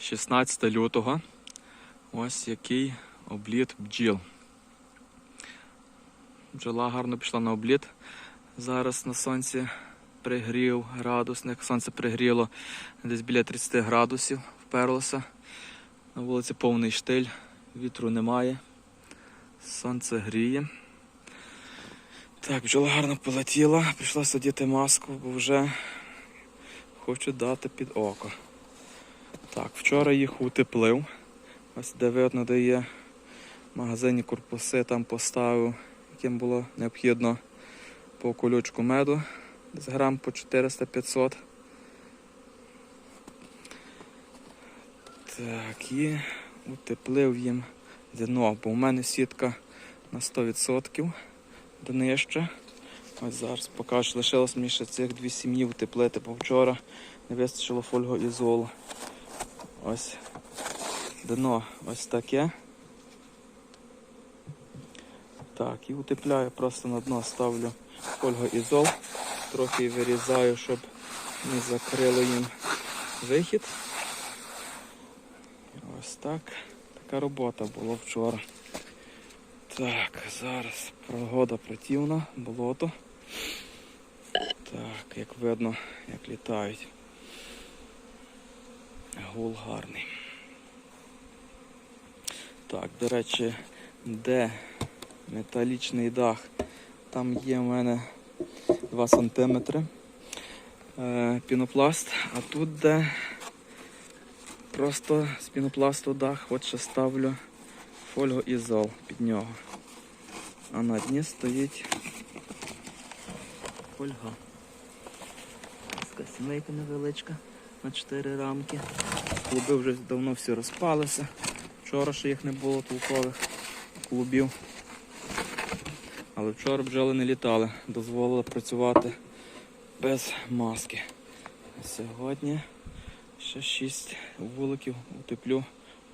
16 лютого. Ось який обліт бджіл. Бджола гарно пішла на обліт. Зараз на сонці пригрів градусник. Сонце пригріло десь біля 30 градусів, вперлося. На вулиці повний штиль, вітру немає. Сонце гріє. Так, бджола гарно полетіла, прийшлося одіти маску, бо вже хочу дати під око. Так, вчора їх утеплив. Ось де видно, де є в магазині корпуси, там поставив, яким було необхідно по колючку меду, десь грам по 400-500. Так, і утеплив їм дно, бо в мене сітка на 100% днище. Ось зараз покажу, лишилось мені ще цих дві сім'ї утеплити, бо вчора не вистачило фольгоізолу. Ось дно ось таке. Так, і утепляю, просто на дно ставлю фольгоізол, трохи вирізаю, щоб не закрило їм вихід. Ось так. Така робота була вчора. Так, зараз погода противна, болото. Так, як видно, як літають. Гул гарний. Так, до речі, де металічний дах? Там є в мене 2 см е, пінопласт, а тут де просто з пінопласту дах, от ще ставлю фольгоізол під нього. А на дні стоїть фольга. Така сімейка невеличка на 4 рамки. Клуби вже давно всі розпалися. Вчора ще їх не було толкових клубів. Але вчора бджоли не літали, дозволили працювати без маски. Сьогодні ще 6 вуликів утеплю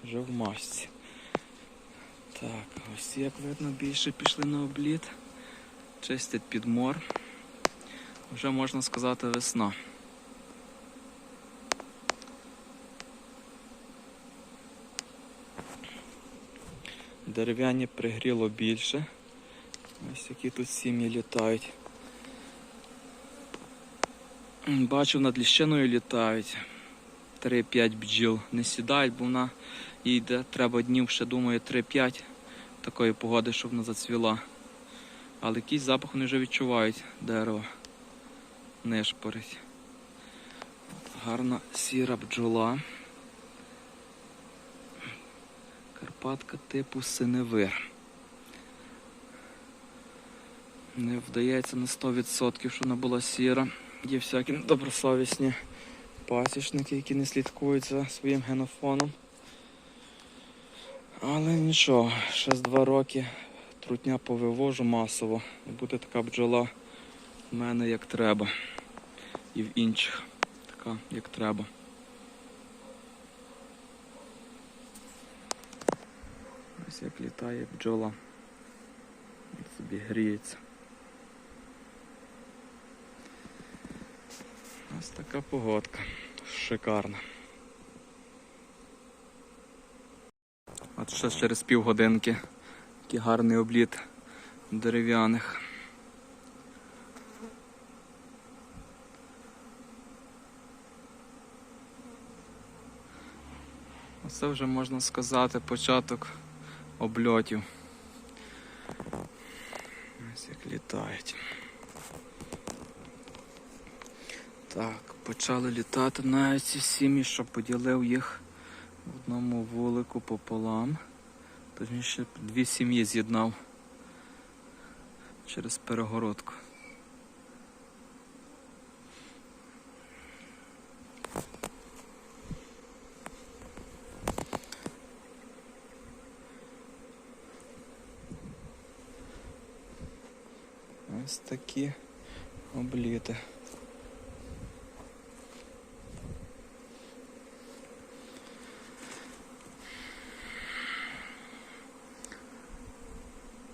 вже в масці. Так, ось як видно, більше пішли на обліт. Чистять підмор. Вже можна сказати весна. Дерев'яні пригріло більше. Ось які тут сім'ї літають. М, Бачив, над ліщиною літають. 3-5 бджіл не сідають, бо вона йде, треба днів ще думаю 3-5 такої погоди, щоб вона зацвіла. Але якийсь запах вони вже відчувають дерево. Нишпорить. Гарна сіра бджола. Карпатка типу синевир. Не вдається на 100%, що вона була сіра. Є всякі добросовісні пасічники, які не слідкують за своїм генофоном. Але нічого, ще з два роки трутня повивожу масово. І буде така бджола в мене як треба. І в інших така як треба. Як літає бджола. От собі гріється. Ось така погодка. Шикарна. От ще через півгодинки такий гарний обліт дерев'яних. Оце вже можна сказати початок обльотів. Ось як літають. Так, почали літати навіть ці сім'ї, що поділив їх в одному вулику пополам. Точніше, дві сім'ї з'єднав через перегородку. Ось такі обліти.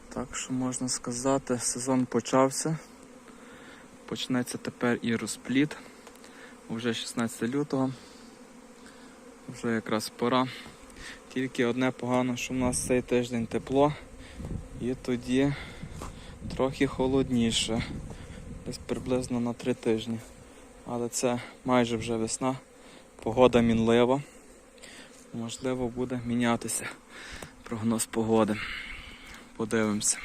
Так що можна сказати, сезон почався. Почнеться тепер і розпліт. Уже 16 лютого. Вже якраз пора. Тільки одне погано, що в нас цей тиждень тепло, і тоді трохи холодніше. Десь приблизно на три тижні. Але це майже вже весна, погода мінлива. Можливо, буде мінятися прогноз погоди. Подивимося.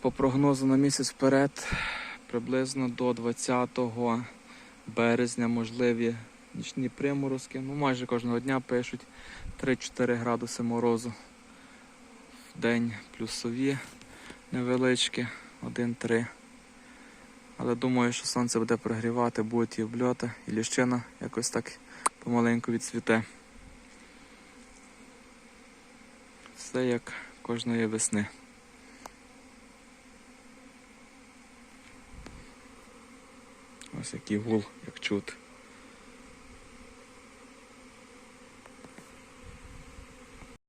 По прогнозу на місяць вперед, приблизно до 20 березня можливі нічні приморозки. Ну, майже кожного дня пишуть 3-4 градуси морозу. В день плюсові невеличкі, 1-3. Але думаю, що сонце буде прогрівати, будуть і обльоти, і ліщина якось так помаленьку відцвіте. Все як кожної весни. Ось який гул, як чути.